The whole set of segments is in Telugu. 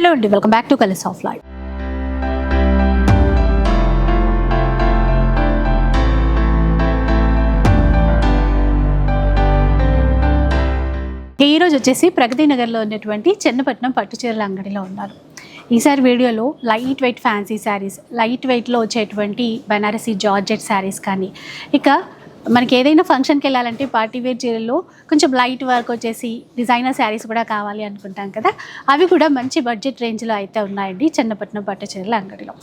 హలో అండి welcome back to colours of life. ఈరోజు వచ్చేసి ప్రగతి నగర్లో ఉన్నటువంటి చెన్నపట్నం పట్టుచీరల అంగడిలో ఉన్నారు. ఈసారి వీడియోలో light weight fancy saris light వెయిట్లో వచ్చేటువంటి బనారసీ జార్జెట్ శారీస్ కానీ ఇక మనకి ఏదైనా ఫంక్షన్కి వెళ్ళాలంటే పార్టీ వేర్ చీరల్లో కొంచెం లైట్ వర్క్ వచ్చేసి డిజైనర్ శారీస్ కూడా కావాలి అనుకుంటాం కదా అవి కూడా మంచి బడ్జెట్ రేంజ్లో అయితే ఉన్నాయండి చెన్నపట్నం పట్టు చీరల అంగడిలో.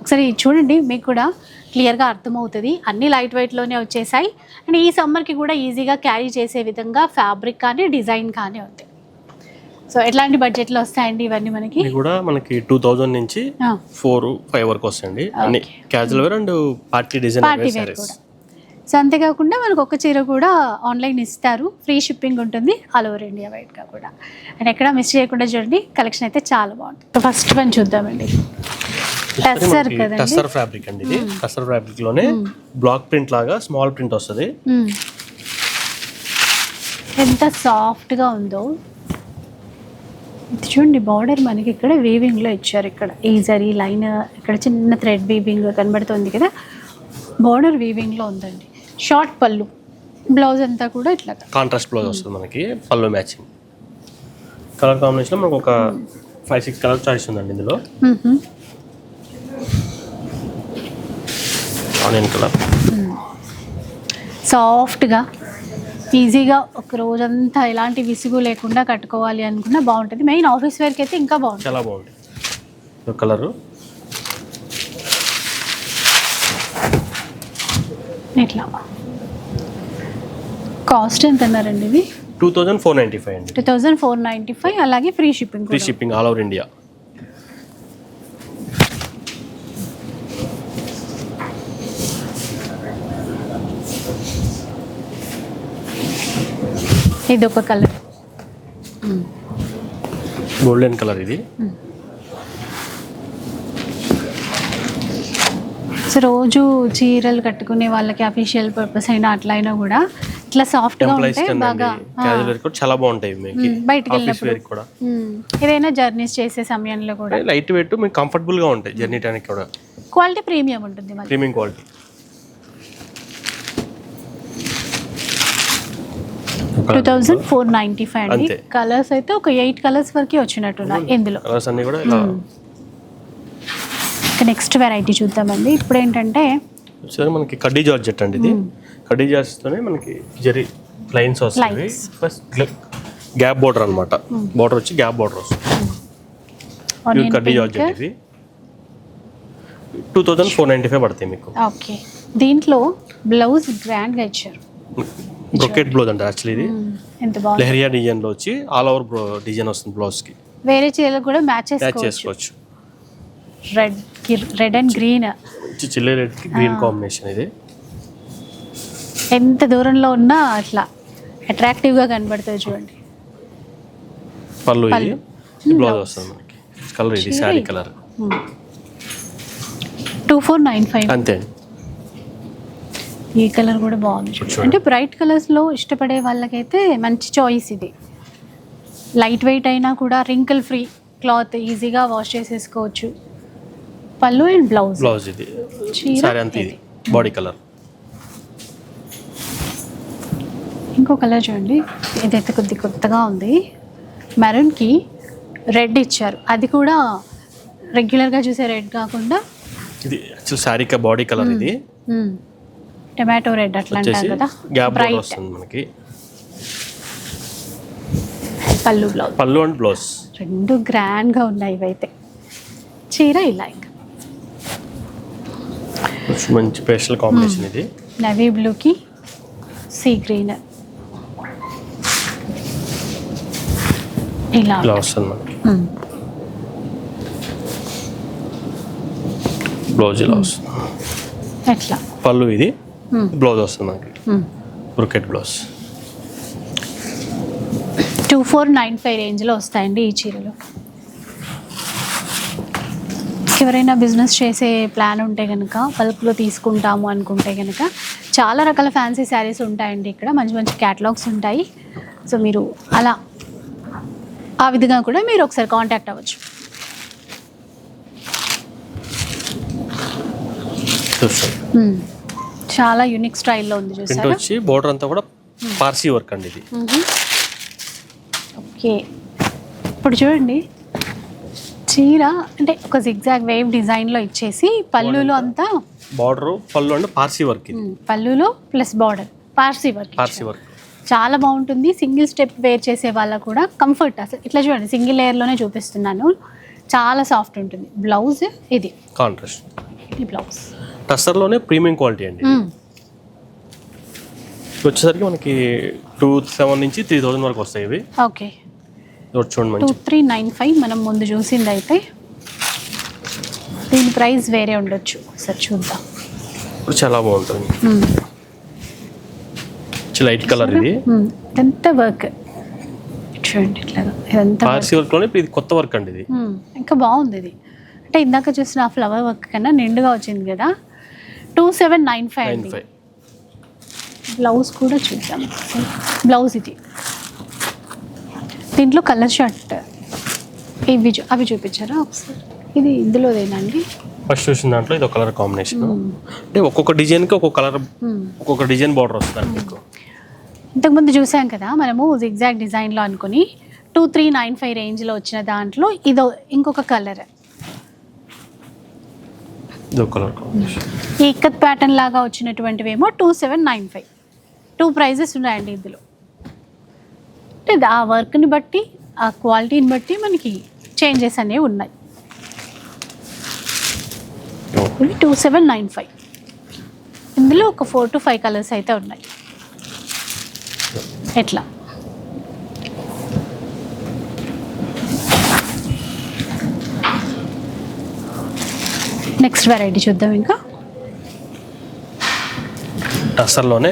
ఒకసారి చూడండి మీకు కూడా క్లియర్గా అర్థమవుతుంది. అన్ని లైట్ వెయిట్లోనే వచ్చేసాయి. అండ్ ఈ సమ్మర్కి కూడా ఈజీగా క్యారీ చేసే విధంగా ఫ్యాబ్రిక్ కానీ డిజైన్ కానీ ఉంది. సో ఎట్లాంటి బడ్జెట్లో వస్తాయండి ఇవన్నీ మనకి? కూడా మనకి టూ థౌజండ్ నుంచి ఫోర్ ఫైవ్ వరకు వస్తాయండి. అన్ని casual wear and party design party wear కూడా. సో అంతేకాకుండా మనకు ఒక చీర కూడా ఆన్లైన్ ఇస్తారు. ఫ్రీ షిప్పింగ్ ఉంటుంది. ఆల్ ఓవర్ ఇండియా వైడ్గా కూడా. అండ్ ఎక్కడ మిస్ చేయకుండా చూడండి. కలెక్షన్ అయితే చాలా బాగుంటుంది. ఫస్ట్ వన్ చూద్దామండి. టెస్సర్ కదండి. టస్సర్ ఫ్యాబ్రిక్ అండి ఇది. టస్సర్ ఫ్యాబ్రిక్లోనే బ్లాక్ ప్రింట్ లాగా స్మాల్ ప్రింట్ వస్తుంది. ఎంత సాఫ్ట్గా ఉందో. ఇది చూడండి బార్డర్ మనకి ఇక్కడ వీవింగ్లో ఇచ్చారు ఇక్కడ. ఈ జరీ లైన్ ఇక్కడ చిన్న థ్రెడ్ వీవింగ్ కనబడుతుంది కదా. బార్డర్ వీవింగ్లో ఉందండి. షార్ట్ పళ్ళు. బ్లౌజ్ అంతా కూడా ఇట్లా కాంట్రాస్ట్ బ్లౌజ్ వస్తుంది మనకి పళ్ళు మ్యాచింగ్. కలర్ కాంబినేషన్ మనకు ఒక ఫైవ్ సిక్స్ కలర్ చాయిస్ ఉందండి ఇందులో. ఆనియన్ కలర్ సాఫ్ట్గా ఈజీగా ఒక రోజంతా ఎలాంటి విసుగు లేకుండా కట్టుకోవాలి అనుకున్నా బాగుంటుంది. మెయిన్ ఆఫీస్ వేర్కి అయితే ఇంకా బాగుంటుంది. చాలా బాగుంది. కలరు. ఇట్లా కాస్ట్ ఎంత అన్నారండి ఇది? Two thousand four ninety five అండి. Two thousand four ninety five అలాగే free shipping free shipping all over India. ఇది ఒక కలర్. గోల్డెన్ కలర్ ఇది. సో రోజు చీరలు కట్టుకునే వాళ్ళకి అఫీషియల్ పర్పస్ అయినా అట్లా అయినా కూడా ఇట్లా సాఫ్ట్గా ఎంప్లాయీస్ ఉంటే కింద బాగా చాలా బాగుంటాయి బయటికి వెళ్ళినప్పుడు. ఏదైనా జర్నీస్ చేసే సమయంలో కూడా. లైట్ వెయిట్ మీకు కంఫర్టబుల్గా ఉంటాయి జర్నీ టైంకి కూడా. క్వాలిటీ ప్రీమియం ఉంటుంది premium quality two thousand four ninety five అండి. కలర్స్ అయితే ఒక ఎయిట్ కలర్స్ వరకు వచ్చినట్టున్నాయి ఇందులో. కలర్స్ అన్ని కూడా ఇక నెక్స్ట్ వెరైటీ చూద్దామండి. ఇప్పుడు ఏంటంటే వచ్చేసరికి మనకి కడ్డీ జార్జెట్ అండి ఇది. కడ్డీ జార్జెట్ తోనే మనకి జరీ లైన్స్ వస్తాయి. ప్లస్ గ్యాప్ బోర్డర్ అన్నమాట. బోర్డర్ వచ్చి గ్యాప్ బోర్డర్ వస్తుంది. ఇది ఆనియన్ కడ్డీ జార్జెట్ ఇది. Two thousand four ninety five పడతాయి మీకు. ఓకే దీంట్లో బ్లౌజ్ గ్రాండ్గా ఇచ్చారు. బ్రొకెట్ బ్లౌజ్ అంటే యాక్చువల్లీ ఇది. బాగుంది. లెహరియా డిజైన్లో వచ్చి ఆల్ ఓవర్ డిజైన్ వస్తుంది బ్లౌజ్కి. వేరే చీరలకు కూడా మ్యాచ్ మ్యాచ్ చేసుకోవచ్చు. Red red and green. Chilli red green combination ఇది. ఎంత దూరంలో ఉన్నా అట్లా అట్రాక్టివ్గా కనబడుతుంది చూడండి. పళ్ళు ఇది. బ్లౌజ్ వస్తుంది మనకి. కలర్ ఇది sari colour. Two four nine five. అంతే. ఈ కలర్ కూడా బాగుంది. అంటే బ్రైట్ కలర్స్లో ఇష్టపడే వాళ్ళకైతే మంచి చాయిస్ ఇది. లైట్ వెయిట్ అయినా కూడా రింకిల్ ఫ్రీ క్లాత్ ఈజీగా వాష్ చేసేసుకోవచ్చు. పళ్ళు అండ్ బ్లౌజ్. బ్లౌజ్ ఇది. చీర సారీ అంతే ఇది. Body colour. ఇంకో కలర్ చూడండి. ఇదైతే కొద్ది కొత్తగా ఉంది. మెరూన్కి రెడ్ ఇచ్చారు. అది కూడా రెగ్యులర్గా చూసే రెడ్ కాకుండా ఇది యాక్చువల్ శారీ బాడీ కలర్ ఇది. మ్మ్, టమాటో రెడ్ అట్లా అంటారు కదా. గ్యాప్ వస్తుంది మనకి. పళ్ళు బ్లౌజ్. పళ్ళు అండ్ బ్లౌజ్. రెండు గ్రాండ్గా ఉన్నాయి ఇవైతే. చీర ఇలా మంచి స్పెషల్ కాంబినేషన్ ఇది. నవీ బ్లూకి సీ గ్రీన్ ఇలా. ఇలా వస్తుంది మనకి. బ్లౌజ్ ఇలా వస్తుంది. ఎట్లా? పళ్ళు ఇది. బ్లౌజ్ వస్తుంది మనకి. Brocade blouse two four nine five రేంజ్లో వస్తాయండి ఈ చీరలు. ఎవరైనా బిజినెస్ చేసే ప్లాన్ ఉంటే కనుక బల్క్లో తీసుకుంటాము అనుకుంటే కనుక చాలా రకాల ఫ్యాన్సీ శారీస్ ఉంటాయండి ఇక్కడ. మంచి మంచి క్యాటలాగ్స్ ఉంటాయి. సో మీరు అలా ఆ విధంగా కూడా మీరు ఒకసారి కాంటాక్ట్ అవ్వచ్చు. Hmm. చాలా యూనిక్ స్టైల్లో ఉంది చూసారా? బోర్డర్ అంతా కూడా hmm. పార్సీ వర్క్ అండి ఇది. Mm-hmm. ఓకే ఇప్పుడు చూడండి. చీర అంటే ఒక జిగ్జాగ్ వేవ్ డిజైన్లో ఇచ్చేసి పళ్ళులో అంతా బార్డర్ పళ్ళు అంటే పార్సీ వర్క్ పళ్ళులో plus border Parsi work Parsi work. చాలా బాగుంటుంది. సింగిల్ స్టెప్ వేర్ చేసే వాళ్ళకు కూడా కంఫర్ట్ అసలు. ఇట్లా చూడండి సింగిల్ లేయర్లోనే చూపిస్తున్నాను. చాలా సాఫ్ట్ ఉంటుంది. బ్లౌజ్ ఇది. కాంట్రాస్ట్ ఇది బ్లౌజ్ టస్సర్లోనే ప్రీమియం క్వాలిటీ అండి వచ్చేసరికి మనకి టూ సెవెన్ నుంచి త్రీ థౌసండ్ వరకు వస్తాయి ఇవి. ఓకే చూడండి టూ త్రీ నైన్ ఫైవ్ మనం ముందు చూసింది అయితే దీని ప్రైస్ వేరే ఉండొచ్చు. సరే చూద్దాం. ఇప్పుడు చాలా బాగుంటుంది. లైట్ కలర్ ఇది. ఇదంతా వర్క్ చూడండి ఇట్లా ఇదంతా work. పార్సీ వర్క్లోనే ఇప్పుడు ఇది కొత్త వర్క్ అండి ఇది. ఇంకా బాగుంది ఇది. అంటే ఇందాక చూసిన ఆ ఫ్లవర్ వర్క్ కన్నా నిండుగా వచ్చింది కదా. టూ సెవెన్ నైన్ ఫైవ్ అండి. బ్లౌజ్ కూడా చూద్దాం. బ్లౌజ్ ఇది. దీంట్లో కలర్ షర్ట్. ఇవి అవి చూపించారా? ఒకసారి. ఇది ఇందులోదేనండి? ఫస్ట్ చూసిన దాంట్లో ఇది ఒక కలర్ కాంబినేషన్. అంటే ఒక్కొక్క డిజైన్కి ఒక్కొక్క కలర్. ఒక్కొక్క డిజైన్ బార్డర్ వస్తుంది మీకు. ఇంతకుముందు చూసాం కదా మనము జిగ్జాగ్ డిజైన్లో అనుకుని టూ త్రీ నైన్ ఫైవ్ రేంజ్లో వచ్చిన దాంట్లో ఇదో ఇంకొక కలర్. ఈ ఇక్కత్ ప్యాటర్న్ లాగా వచ్చినటువంటివేమో two seven nine five. Two prices ఉన్నాయండి ఇందులో. అంటే ఆ వర్క్ని బట్టి ఆ క్వాలిటీని బట్టి మనకి చేంజెస్ అనేవి ఉన్నాయి. టూ సెవెన్ నైన్ ఫైవ్ ఇందులో ఒక ఫోర్ టు ఫైవ్ కలర్స్ అయితే ఉన్నాయి. ఎట్లా? నెక్స్ట్ వెరైటీ చూద్దాం ఇంకా.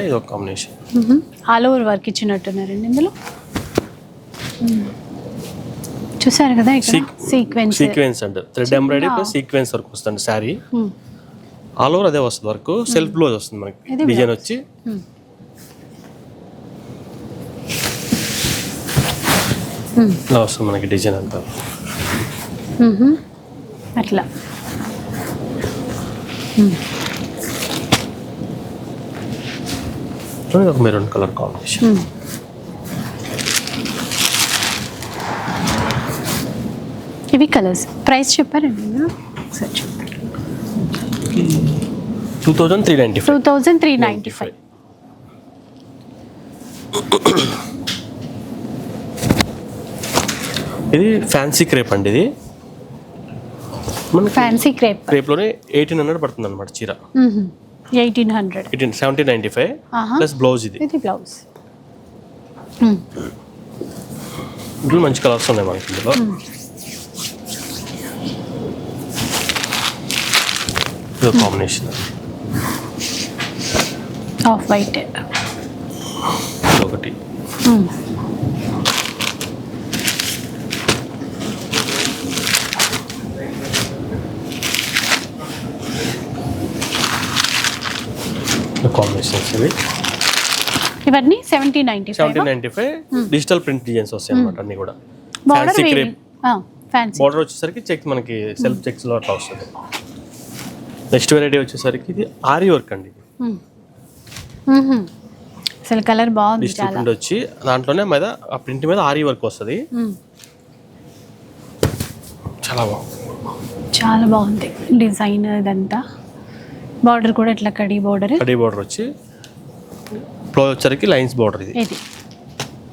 ఇది ఒక కాంబినేషన్ ఆల్ ఓవర్ వర్క్ ఇచ్చినట్టున్నారండి ఇందులో. చూసారు కదా sequence. Sequence and thread embroidery plus sequence work వస్తుంది శారీ. ఆల్ ఓవర్ అదే వస్తుంది వర్క్. సెల్ఫ్ బ్లౌజ్ వస్తుంది మనకి. డిజైన్ వచ్చి. ఇలా వస్తుంది మనకి డిజైన్ అంతా. అట్లా. ఇది ఒక మెరూన్ కలర్ కాంబినేషన్. ఇవి కలర్స్. ప్రైస్ చెప్పారండి ఒకసారి two thousand three ninety two thousand three ninety five. ఇది ఫ్యాన్సీ క్రేప్ అండి ఇది. మనకి ఫ్యాన్సీ క్రేప్. క్రేప్లోనే ఎయిటీన్ హండ్రెడ్ పడుతుంది అనమాట చీర eighteen hundred. Eighteen seventeen ninety five. Plus blouse ఇది. ఇది బ్లౌజ్. మంచి కలర్స్ ఉన్నాయి మనకి ఇందులో. ఇది కాంబినేషన్ ఆఫ్ వైట్ ఒకటి. కాంబినేషన్స్ ఇవి. ఇవన్నీ seventy ninety five seventeen ninety five digital print designs వస్తాయి అనమాట అన్ని కూడా. బార్డర్ బార్డర్ వచ్చేసరికి చెక్ మనకి సెల్ఫ్ చెక్స్లో అట్లా వస్తుంది. నెక్స్ట్ వెరైటీ వచ్చేసరికి ఇది ఆరి వర్క్ అండి అసలు కలర్ బాగుంది చాలా. ప్రింట్ వచ్చి దాంట్లోనే మీద ఆ ప్రింట్ మీద ఆరి వర్క్ వస్తుంది. చాలా బాగుంది. చాలా బాగుంది. డిజైన్ ఇదంతా బార్డర్ కూడా ఇట్లా కడి బార్డర్. కడీ బార్డర్ వచ్చి బ్లౌజ్ వచ్చరికి లైన్స్ బార్డర్ ఇది ఇది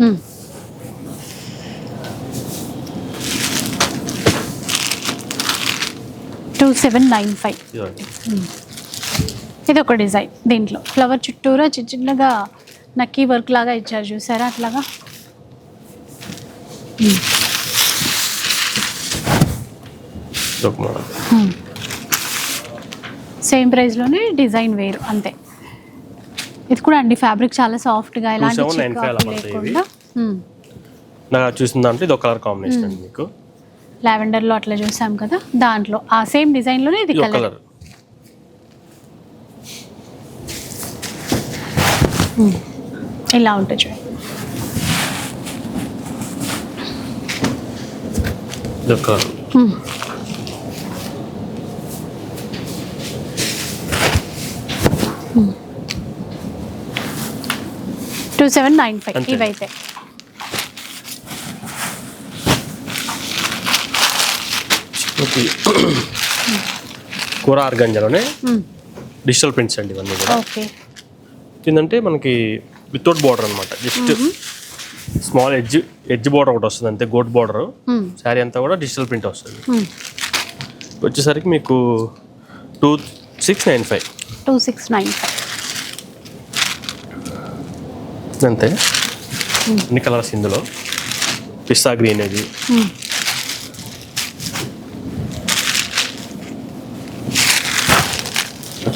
మ్మ్. టూ సెవెన్ నైన్ ఫైవ్ ఇది ఒక డిజైన్ దీంట్లో. ఫ్లవర్ చుట్టూరా చిన్న చిన్నగా నక్కీ వర్క్ లాగా ఇచ్చారు చూసారా అట్లాగా? సేమ్ ప్రైస్లోనే డిజైన్ వేరు అంతే. ఇది కూడా అండి ఫ్యాబ్రిక్ చాలా సాఫ్ట్గా ఎలాంటి 2795 అలా చికాకు పడతాయి లేకుండా. నాకు చూసిన దాంట్లో ఇది ఒక కలర్ కాంబినేషన్ అండి మీకు. లావెండర్లో అట్లా చూసాం కదా దాంట్లో. ఆ సేమ్ డిజైన్లోనే ఇది కలర్. ఇలా ఉంటుంది చూడండి. Two seven nine five. ఇవైతే. ఓకే కూర ఆర్గంజాలోనే. డిజిటల్ ప్రింట్స్ అండి ఇవన్నీ కూడా. ఏంటంటే మనకి వితౌట్ బార్డర్ అనమాట just small edge edge border ఒకటి వస్తుంది అంతే గోట్ బార్డర్. శారీ అంతా కూడా డిజిటల్ ప్రింట్ వస్తుంది. వచ్చేసరికి మీకు two six nine five. Two six nine five. అంతే. అన్ని కలర్స్ ఇందులో. పిస్తా గ్రీన్ ఇది.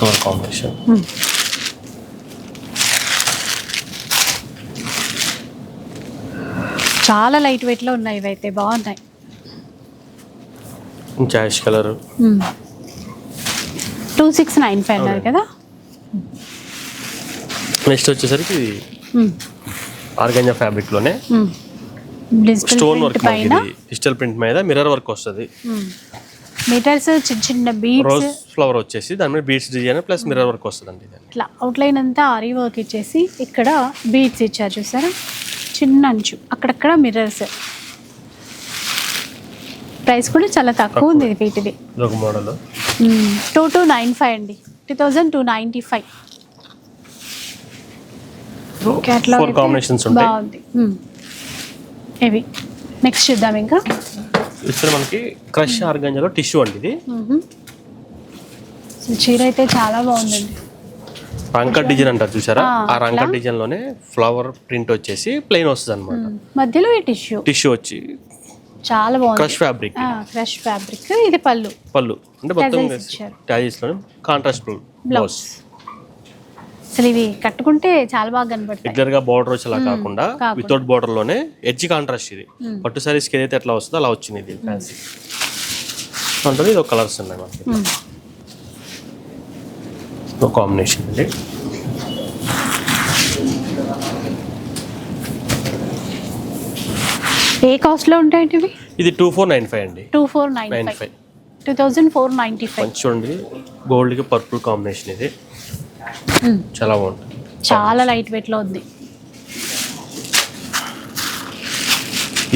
Colour combination. మ్మ్. చాలా లైట్ వెయిట్లో ఉన్నాయి ఇవైతే బాగున్నాయి. చాష్ colour. Two six nine five అన్నారు కదా? నెక్స్ట్ వచ్చేసరికి మ్మ్. ఆర్గంజా ఫ్యాబ్రిక్లోనే మ్మ్. డిజిటల్ స్టోన్ వర్క్ పైన? డిజిటల్ ప్రింట్ మీద మిర్రర్ వర్క్ వస్తుంది. మీటర్స్ చిన్న చిన్న బీట్స్ రోజ్ ఫ్లవర్ వచ్చేసి దాని మీద beads design plus mirror work వస్తుంది అండి ఇట్లా అవుట్లైన్ అంతా ఆరీ వర్క్ ఇచ్చేసి ఇక్కడ బీట్స్ ఇచ్చారు చూసారా? చిన్న అంచు అక్కడక్కడ మిర్రర్స్ ప్రైస్ కూడా చాలా తక్కువ ఉంది వీటిది. ఒక model two two nine five అండి. Two thousand two ninety five four combinations ఉంటాయి. బాగుంది. ఇవి. నెక్స్ట్ చూద్దాం ఇంకా. ఇక్కడ మనకి క్రష్ ఆర్గంజాలో టిష్యూ అండి ఇది. చీర అయితే చాలా బాగుందండి. రంకట్ డిజైన్ అంటారు చూసారా? ఆ, రంకట్? డిజైన్లోనే ఫ్లవర్ ప్రింట్ వచ్చేసి ప్లెయిన్ వస్తుంది అనమాట. మధ్యలో ఈ టిష్యూ? టిష్యూ వచ్చి చాలా బాగుంది. Crush fabric. Crush fabric. ఇది పళ్ళు. పళ్ళు. అంటే మొత్తం. ట్యాజెస్లోనే కాంట్రాస్ట్ బ్లౌజ్ అసలు ఇవి కట్టుకుంటే చాలా బాగా కనబడతాయి. రెగ్యులర్గా బార్డర్ వచ్చేలా కాకుండా. వితౌట్ బార్డర్లోనే ఎడ్జ్ కాంట్రాస్ట్ ఇది. పట్టు సారీస్కి ఏదైతే ఎట్లా వస్తుందో అలా వచ్చింది ఇది ఫ్యాన్సీ అంటే ఇది ఒక కలర్స్ ఉన్నాయి మనకి. కాంబినేషన్ అండి. ఏ కాస్ట్లో ఉంటాయండి ఇవి? ఇది టూ ఫోర్ నైన్ ఫైవ్ అండి. Two four nine five two thousand four ninety five చూడండి గోల్డ్కి పర్పుల్ కాంబినేషన్ ఇది. చాలా బాగుంటుంది. చాలా లైట్ వెయిట్లో ఉంది.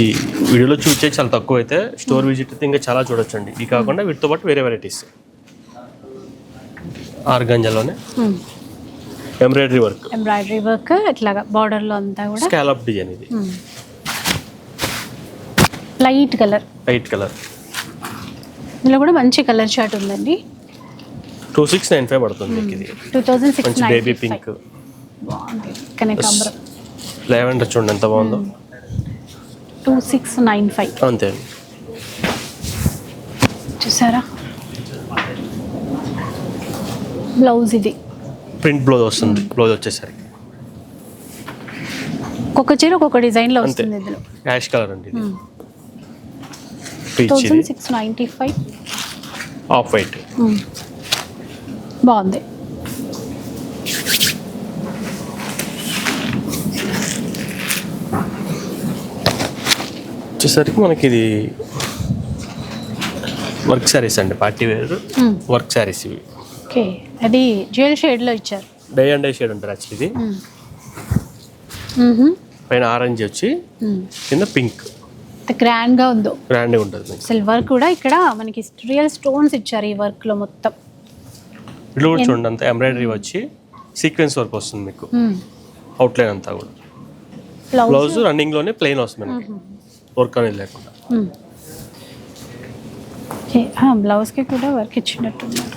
ఈ వీడియోలో చూసే చాలా తక్కువ అయితే స్టోర్ విజిట్ అయితే ఇంకా చాలా చూడొచ్చండి. ఇది కాకుండా వీటితో పాటు వేరే వెరైటీస్ ఆర్గంజాలోనే. ఎంబ్రాయిడరీ వర్క్ ఎంబ్రాయిడరీ వర్క్ ఇట్లాగా బార్డర్లో అంతా కూడా. స్కాలప్ డిజైన్ ఇది. లైట్ కలర్ లైట్ కలర్ ఇందులో కూడా మంచి కలర్ చార్ట్ ఉందండి. టూ సిక్స్ నైన్ ఫైవ్ పడుతుంది మీకు ఇది టూ థౌజండ్ సిక్స్ మంచి బేబీ పింక్. బాగుంది. కనకాంబరం లెవెండర్ చూడండి ఎంత బాగుందో. Two six nine five. అంతే. చూసారా? బ్లౌజ్ ఇది. ప్రింట్ బ్లౌజ్ వస్తుంది. బ్లౌజ్ వచ్చేసరికి. ఒక్కొక్క చీర ఒక్కొక్క డిజైన్లో అంతే. వస్తుంది ఇందులో. యాష్ కలర్ అండి ఇది. పీచ్ థౌజండ్ ఇది six ninety five. Off white. బాగుంది. వచ్చేసరికి మనకి ఇది వర్క్ శారీస్ అండి పార్టీ వేర్. వర్క్ శారీస్ ఇవి. ఓకే అది జ్యువెల్ షేడ్లో ఇచ్చారు. డై అండ్ డై షేడ్ ఉంటుంది యాక్చువల్లీ ఇది. పైన ఆరెంజ్ వచ్చి. కింద పింక్. ఎంత గ్రాండ్గా ఉందో. గ్రాండ్గా ఉంటుంది మీకు. సిల్వర్ కూడా ఇక్కడ మనకి రియల్ స్టోన్స్ ఇచ్చారు ఈ వర్క్లో మొత్తం. ఇల్లు కూడా చూడండి అంతా ఎంబ్రాయిడరీ వచ్చి సీక్వెన్స్ వర్క్ వస్తుంది మీకు. అవుట్లైన్ అంతా కూడా. బ్లౌజ్ రన్నింగ్లోనే ప్లెయిన్ వస్తుంది మనకి. వర్క్ అనేది లేకుండా. బ్లౌజ్కి కూడా వర్క్ ఇచ్చినట్టున్నారు.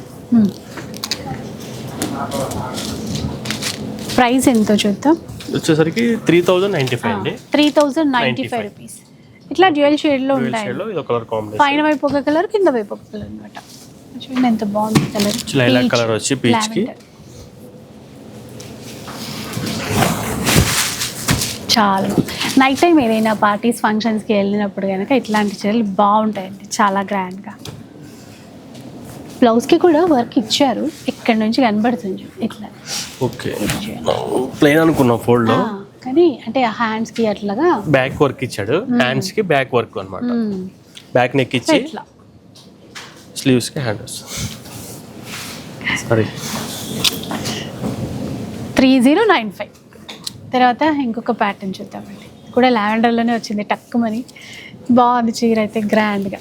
ప్రైస్ ఎంతో చూద్దాం. వచ్చేసరికి త్రీ థౌజండ్ నైంటీ ఫైవ్ అండి. Three thousand ninety five 95 rupees ఇట్లా డ్యూయల్ షేడ్లో డ్యూయల్ ఉంటాయి. పైన వైపు ఒక కలర్ కింద వైపు ఒక కలర్ అనమాట చూడండి ఎంత బాగుంది కలర్. lilac colour వచ్చి peach కి. చాలా నైట్ టైం ఏదైనా పార్టీస్ ఫంక్షన్స్కి వెళ్ళినప్పుడు కనుక ఇట్లాంటి చీరలు బాగుంటాయండి చాలా గ్రాండ్గా బ్లౌజ్కి కూడా వర్క్ ఇచ్చారు. ఇక్కడ నుంచి కనబడుతుంది ఇట్లా. ఓకే ప్లెయిన్ అనుకున్నాం ఫోల్డ్ కానీ అంటే హ్యాండ్స్కి అట్లాగా బ్యాక్ వర్క్ ఇచ్చాడు. హ్యాండ్స్కి బ్యాక్ వర్క్ అన్నమాట. మ్మ్. బ్యాక్ నెక్ ఇచ్చి. ఇట్లా. స్లీవ్స్కి sorry three zero nine five. తర్వాత ఇంకొక ప్యాటర్న్ చూద్దామండి. కూడా లావెండర్లోనే వచ్చింది టక్కుమని. బాగుంది చీర అయితే గ్రాండ్గా.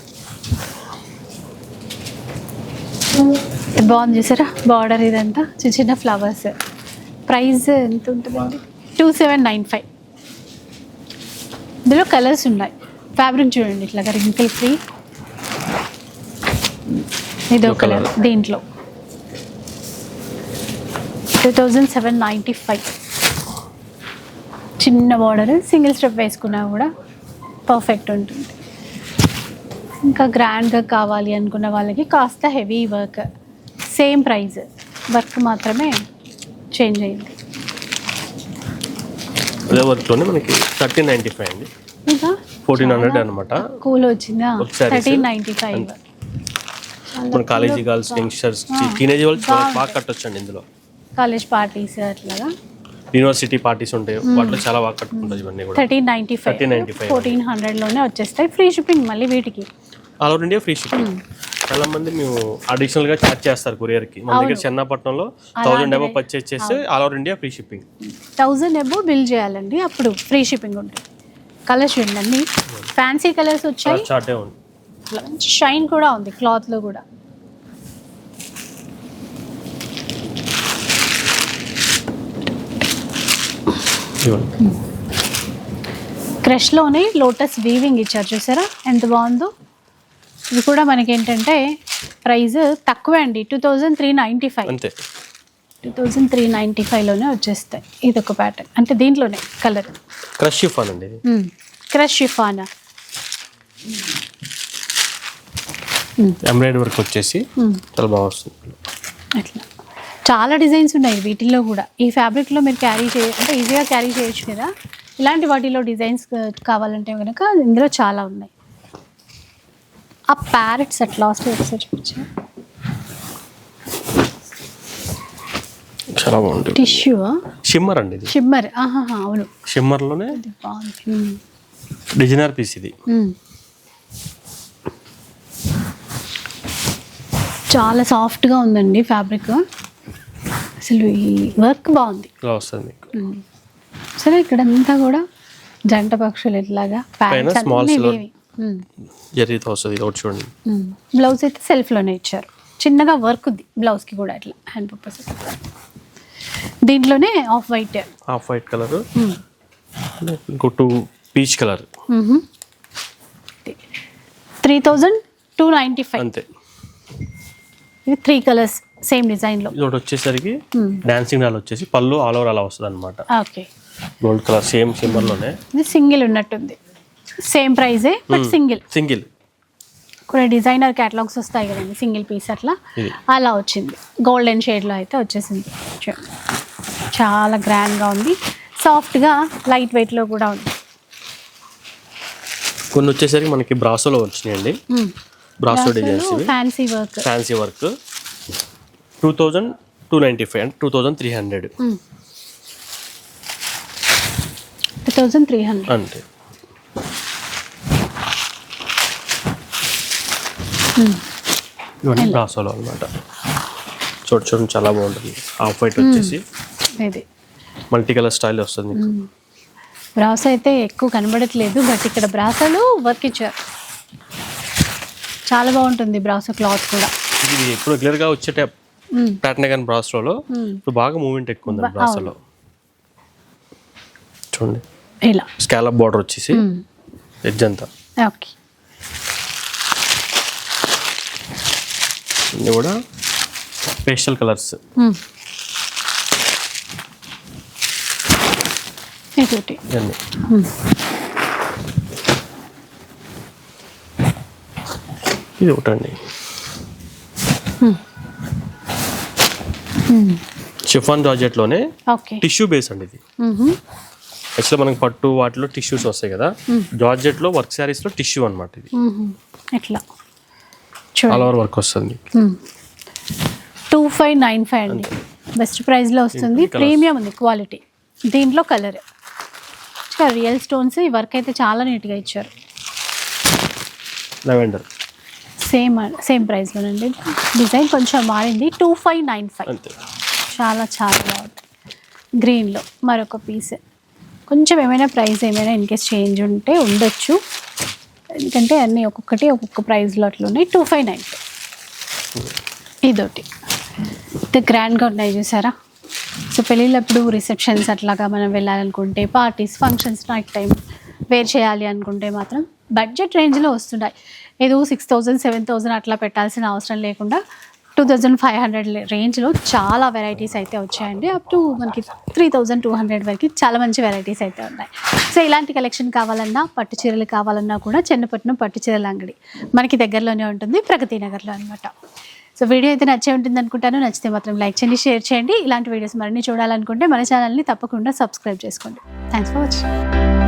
బాగుంది చూసారా? బార్డర్ ఇదంతా. చిన్న చిన్న ఫ్లవర్స్. ప్రైస్ ఎంత ఉంటుందండి? Two seven nine five. ఇందులో కలర్స్ ఉన్నాయి. ఫ్యాబ్రిక్ చూడండి ఇట్లా రింకిల్ ఫ్రీ ఇదో colour. దీంట్లో. Two thousand seven ninety five చిన్న బార్డర్ సింగిల్ స్టెప్ వేసుకున్నా కూడా పర్ఫెక్ట్ ఉంటుంది. ఇంకా గ్రాండ్గా కావాలి అనుకున్న వాళ్ళకి కాస్త heavy work same price work మాత్రమే చేంజ్ అయింది. అదే వర్క్లోనే మనకి థర్టీన్ నైంటీ ఫైవ్ అండి. ఇంకా? ఫోర్టీన్ హండ్రెడ్ అనమాట కూల్ వచ్చిందా. Thirteen ninety five. మన కాలేజీ గర్ల్స్ యంగ్స్టర్స్ టీనేజ్ వాళ్ళు చాలా బాగా కట్టొచ్చండి ఇందులో. కాలేజ్ పార్టీస్ అట్లాగా? యూనివర్సిటీ పార్టీస్ ఉంటాయి. వాటిలో చాలా బాగా కట్టుకుంటుంది ఇవన్నీ కూడా. Thirteen ninety five. 1395. ఫోర్టీన్ హండ్రెడ్లోనే వచ్చేస్తాయి. ఫ్రీ షిప్పింగ్ మళ్ళీ వీటికి. All over India free shipping చాలా మంది మేము అడిషనల్గా ఛార్జ్ చేస్తారు కొరియర్కి. మన దగ్గర చెన్నపట్నంలో థౌసండ్ డబ్బా పర్చేస్ చేస్తే all over India free shipping thousand above bill చేయాలండి. అప్పుడు ఫ్రీ షిప్పింగ్ ఉంటుంది కలర్స్ చూడండి ఫ్యాన్సీ కలర్స్ వచ్చాయి. చార్టే ఉంది. ఇట్లా మంచి షైన్ కూడా ఉంది క్లాత్లో కూడా. క్రష్లోనే లోటస్ వీవింగ్ ఇచ్చారు చూసారా? ఎంత బాగుందో. ఇది కూడా మనకి ఏంటంటే ప్రైస్ తక్కువే అండి. Two thousand three ninety five. అంతే. టూ థౌజండ్ త్రీ నైంటీ ఫైవ్లోనే వచ్చేస్తాయి. ఇది ఒక ప్యాటర్న్. అంటే దీంట్లోనే కలర్. క్రష్ షిఫాన్ అండి క్రష్ షిఫానా? ఎంబ్రాయిడరీ వర్క్ వచ్చేసి చాలా బాగా వస్తుంది. అట్లా. చాలా డిజైన్స్ ఉన్నాయి వీటిల్లో కూడా. ఈ ఫ్యాబ్రిక్లో మీరు క్యారీ చేయ అంటే ఈజీగా క్యారీ చేయొచ్చు కదా? ఇలాంటి వాటిలో డిజైన్స్ కావాలంటే కనుక ఇందులో చాలా ఉన్నాయి. ఆ ప్యారెట్స్ అట్ లాస్ట్ ఒకసారి చూపించు. చాలా బాగుంటుంది. టిష్యూ షిమ్మర్ అండి ఇది. షిమ్మర్. ఆహాహా అవును. షిమ్మర్లోనే ఇది బాగుంది. మ్మ్. డిజైనర్ పీస్ ఇది. చాలా సాఫ్ట్గా ఉందండి ఫ్యాబ్రిక్ అసలు ఈ వర్క్ బాగుంది. సరే ఇక్కడంతా కూడా జంట పక్షులు ఒకటి చూడండి. బ్లౌజ్ అయితే సెల్ఫ్లోనే ఇచ్చారు. చిన్నగా వర్క్ ఉంది బ్లౌజ్కి కూడా ఇట్లా హ్యాండ్ పర్పస్ దీంట్లోనే off white half white colour ఇంకో two peach colour three thousand two ninety five. అంతే. ఇది త్రీ కలర్స్ సేమ్ డిజైన్లో ఇది ఒకటి వచ్చేసరికి డాన్సింగ్ డాల్ వచ్చేసి పళ్ళు ఆల్ ఓవర్ అలా వస్తుంది అనమాట ఓకే గోల్డ్ కలర్ సేమ్ సింబల్లోనే. ఇది సింగిల్ ఉన్నట్టుంది. సేమ్ ప్రైజే బట్ సింగిల్ సింగిల్ కొన్ని డిజైనర్ క్యాటలాగ్స్ వస్తాయి కదండి సింగిల్ పీస్ అట్లా. అలా వచ్చింది. గోల్డెన్ షేడ్లో అయితే వచ్చేసింది. చాలా గ్రాండ్గా ఉంది. సాఫ్ట్గా లైట్ వెయిట్లో కూడా ఉంది. కొన్ని వచ్చేసరికి మనకి బ్రాసోలో వచ్చినాయండి. Brasso designs fancy work fancy work two thousand two ninety five and two thousand three hundred two thousand three hundred అంతే. ఇవన్నీ బ్రాసోలో అనమాట చూడు చూడండి చాలా బాగుంటుంది. హాఫ్ వైట్ వచ్చేసి ఇది. మల్టీ కలర్ స్టైల్ వస్తుంది. బ్రాస్ అయితే ఎక్కువ కనబడట్లేదు బట్ ఇక్కడ బ్రాసాలు వర్క్ ఇచ్చారు. చాలా బాగుంటుంది బ్రాసో క్లాత్ కూడా. ఇది ఎప్పుడు క్లియర్గా వచ్చే టైప్ మ్మ్. ప్యాటర్న్ కానీ బ్రాస్లో. ఇప్పుడు బాగా మూమెంట్ ఎక్కువ ఉంది బ్రాసోలో చూడండి. ఇలా. స్కాలప్ బార్డర్ వచ్చేసి. ఎడ్జ్ అంతా. ఓకే. కూడా పేస్టల్ కలర్స్ మ్మ్. ఇదొకటి ఇవన్నీ ఇది ఒకటండి షిఫాన్ జార్జెట్లోనే ఓకే. టిష్యూ బేస్ అండి ఇది. యాక్చువల్గా మనకి పట్టు వాటిలో టిష్యూస్ వస్తాయి కదా. జార్జెట్లో వర్క్ శారీస్లో టిష్యూ అనమాట ఇది. చూడండి. ఓవర్ వర్క్ వస్తుంది. టూ ఫైవ్ నైన్ ఫైవ్ అండి. బెస్ట్ ప్రైస్లో వస్తుంది. ప్రీమియం ఉంది క్వాలిటీ. దీంట్లో కలర్ రియల్ స్టోన్స్ ఈ వర్క్ అయితే చాలా నీట్గా ఇచ్చారు. లెవెండర్. సేమ్ సేమ్ ప్రైస్లోనండి డిజైన్ కొంచెం మారింది. Two five nine five. చాలా చాలా బాగుంది. గ్రీన్లో మరొక పీస్ కొంచెం ఏమైనా ప్రైస్ ఏమైనా ఇన్ కేస్ చేంజ్ ఉంటే ఉండొచ్చు. ఎందుకంటే అన్నీ ఒక్కొక్కటి ఒక్కొక్క ప్రైస్లో అట్లా ఉన్నాయి టూ ఫైవ్ నైన్ ఇదొకటి. ఇంత గ్రాండ్గా ఉన్నాయి చూసారా? సో పెళ్ళిళ్ళప్పుడు రిసెప్షన్స్ అట్లాగా మనం వెళ్ళాలనుకుంటే parties functions night time wear చేయాలి అనుకుంటే మాత్రం బడ్జెట్ రేంజ్లో వస్తున్నాయి. ఏదో సిక్స్ థౌజండ్ సెవెన్ థౌజండ్ అట్లా పెట్టాల్సిన అవసరం లేకుండా టూ థౌజండ్ ఫైవ్ హండ్రెడ్ రేంజ్లో చాలా వెరైటీస్ అయితే వచ్చాయండి. అప్ టు మనకి త్రీ థౌజండ్ టూ హండ్రెడ్ వరకు చాలా మంచి వెరైటీస్ అయితే ఉన్నాయి. సో ఇలాంటి కలెక్షన్ కావాలన్నా పట్టు చీరలు కావాలన్నా కూడా చెన్నపట్నం పట్టు చీరల అంగడి మనకి దగ్గరలోనే ఉంటుంది ప్రగతి నగర్లో అనమాట సో వీడియో అయితే నచ్చే ఉంటుంది అనుకుంటాను. నచ్చితే మాత్రం లైక్ చేయండి షేర్ చేయండి. ఇలాంటి వీడియోస్ మరిన్ని చూడాలనుకుంటే మన ఛానల్ని తప్పకుండా సబ్స్క్రైబ్ చేసుకోండి. Thanks for watching